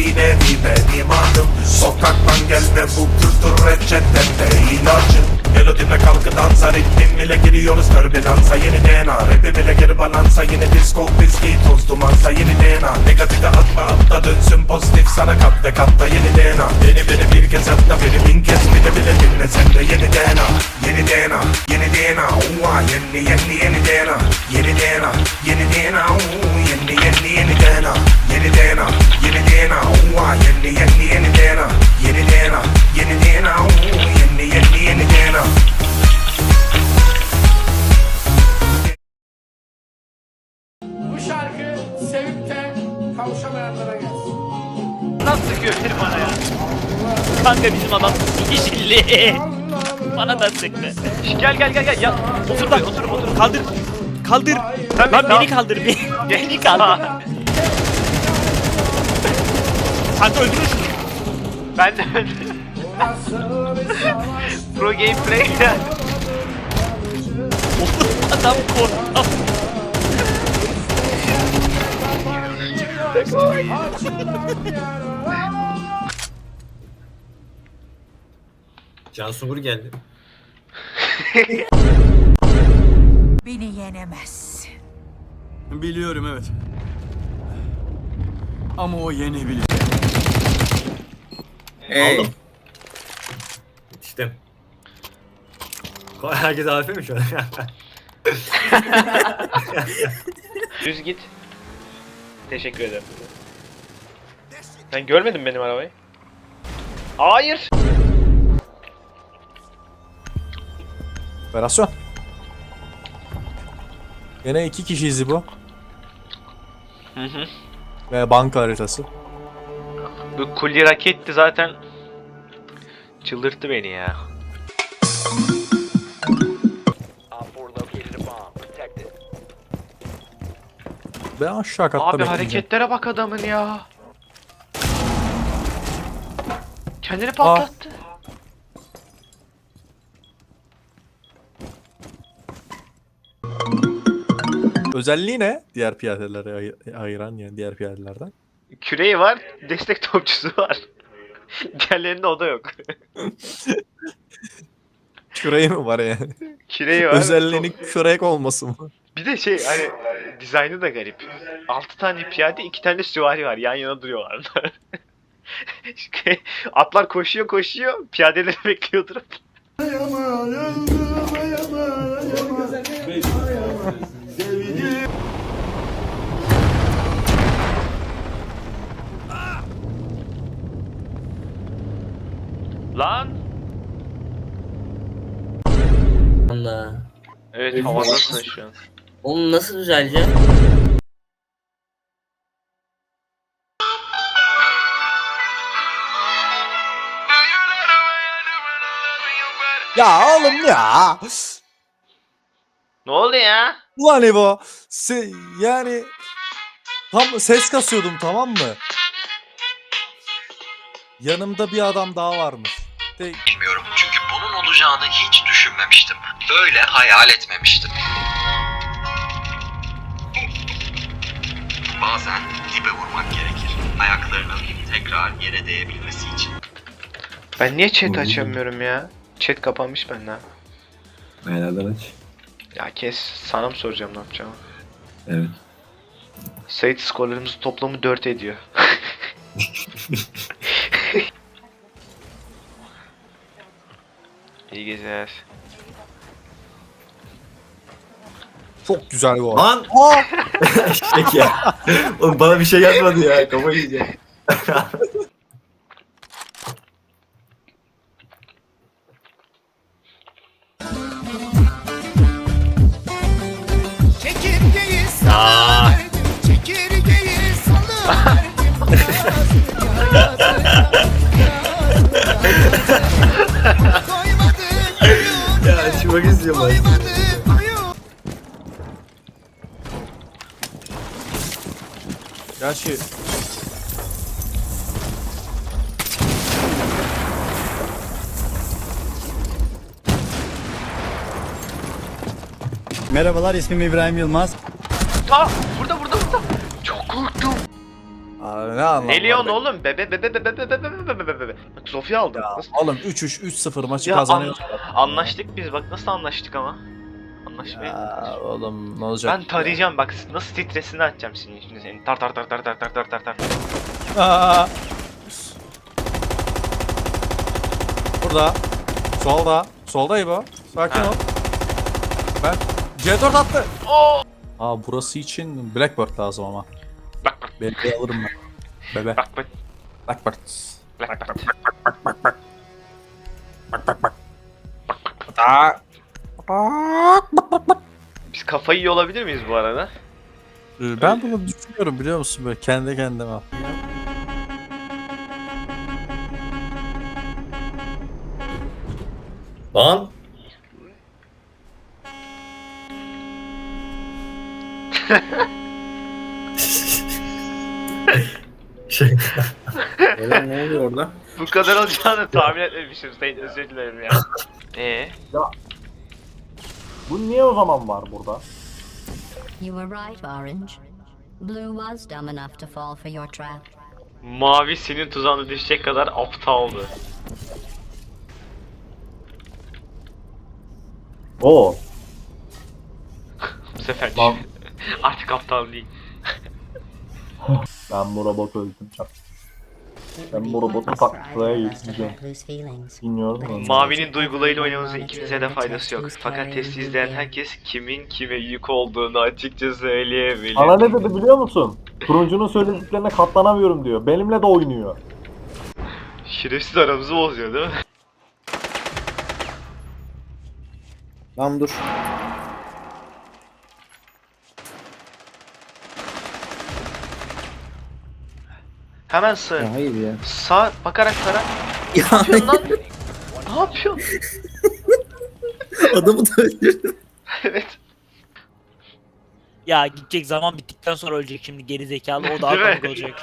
bir nevi benim adım Sokaktan gelme bu kültür reçetede ilacım. Melodimle kalkı dansa ritmim ile giriyoruz. Türbülansa Yeni DNA rapim ile geri balansa Yeni disco viski toz dumansa Yeni DNA negatife atma atla dönsün pozitif sana kat ve katta yeni DNA Beni beni bir kez hatta beni bin kez bile bile dinle sen de yeni DNA Yeni DNA yeni DNA Uva yeni yeni yeni DNA Yeni DNA yeni DNA yeni DNA şarkı sevip de kavuşamayanlara gelsin. Nasıl sıkıyor biri bana ya? Kanka bizim adam yeşilli. bana da sıktı. Gel gel gel gel. Ya, otur bak otur otur. Kaldır. Kaldır. Tabii, Lan tamam. beni kaldır beni. beni kaldır. Kanka öldürün şunu. Ben de Pro gameplay ya. Adam korktu. Can Sungur geldi. Beni yenemez. Biliyorum evet. Ama o yenebilir. Aldım. Yetiştim. Herkes AFP mi şu an? Düz git. Teşekkür ederim. Sen görmedin benim arabayı? Hayır. Operasyon. Yine iki kişiyiz bu. Hı hı. Ve banka haritası. Bu kulli raketti zaten. Çıldırttı beni ya. Ben aşağı katta Abi bekleyeceğim. hareketlere bak adamın ya. Kendini patlattı. Özelliği ne? Diğer piyadelere ay- ayıran yani diğer piyadelerden. Küreği var, destek topçusu var. Diğerlerinde o da yok. Küreği mi var yani? Küreği var. Özelliğinin kürek olması mı? Bir de şey hani dizaynı da garip. 6 tane piyade, 2 tane süvari var. Yan yana duruyorlar. Atlar koşuyor koşuyor, piyadeleri bekliyor durup. Lan! Allah. Evet havadasın şu an. Onu nasıl düzeleceğim? Ya oğlum ya. Ne oldu ya? Ulan Evo. Se yani tam ses kasıyordum tamam mı? Yanımda bir adam daha varmış. De Bilmiyorum çünkü bunun olacağını hiç düşünmemiştim. Böyle hayal etmemiştim. Bazen dibe vurmak gerekir. Ayaklarının tekrar yere değebilmesi için. Ben niye chat açamıyorum ya? Chat kapanmış bende. ha. Nereden aç? Ya kes sana mı soracağım ne yapacağımı? Evet. Sait skorlarımızın toplamı 4 ediyor. İyi geceler. çok güzel bu. Lan! Aa! Eşek ya. Oğlum bana bir şey yapmadı ya. Kafayı yiyeceğim. Çekirgeyi Aa. çekirgeyi Ya açmak istiyorum ben. Gerçi Merhabalar ismim İbrahim Yılmaz. Aa, burada burada burada. Çok korktum. Aa, ne anlamı Leon var be? oğlum? Bebe bebe bebe bebe bebe bebe bebe bebe. Bak Sofya aldım. Ya, Nasıl- oğlum 3-3 3-0 maçı Ya kazanıyoruz. Anlaştık biz bak nasıl anlaştık ama. Anlaşmaya. Ya, oğlum ne olacak? Ben tarayacağım bak nasıl stresini atacağım senin şimdi senin. Tar tar tar tar tar tar tar tar tar. Aa. Burada. Solda. Solda İbo. Sakin Ha. ol. Ben C4 attı. Oo! Aa burası için Blackbird lazım ama. Bak Belki alırım ben. Bebe. bak bak. Blackbird. Bak bak. Biz kafayı yiyor olabilir miyiz bu arada? Ee, Ben bunu düşünüyorum biliyor musun böyle kendi kendime. Lan. şey. Oğlum ne oluyor orada? Bu kadar olacağını tahmin etmemişim Sayın özür dilerim ya. Eee? Bu niye o zaman var burada? You were right, Orange. Blue was dumb enough to fall for your trap. Mavi senin tuzağına düşecek kadar aptaldı. Oo. Bu sefer Lan. Artık aptal değil. Ben bu robotu öldüreceğim. Ben bu robotu taklaya feelings. Bilmiyorum ama. Mavinin duygularıyla oynamanızın ikinize de faydası yok. Fakat testi izleyen herkes kimin kime yük olduğunu açıkça söyleyebilir. Ana ne dedi biliyor musun? Turuncunun söylediklerine katlanamıyorum diyor. Benimle de oynuyor. Şerefsiz aramızı bozuyor değil mi? Lan dur. Hemen sığ. hayır ya. Sağ bakarak tara. Ya Ne yapıyorsun lan? ne yapıyorsun? adamı da evet. Ya gidecek zaman bittikten sonra ölecek şimdi geri zekalı o daha komik olacak.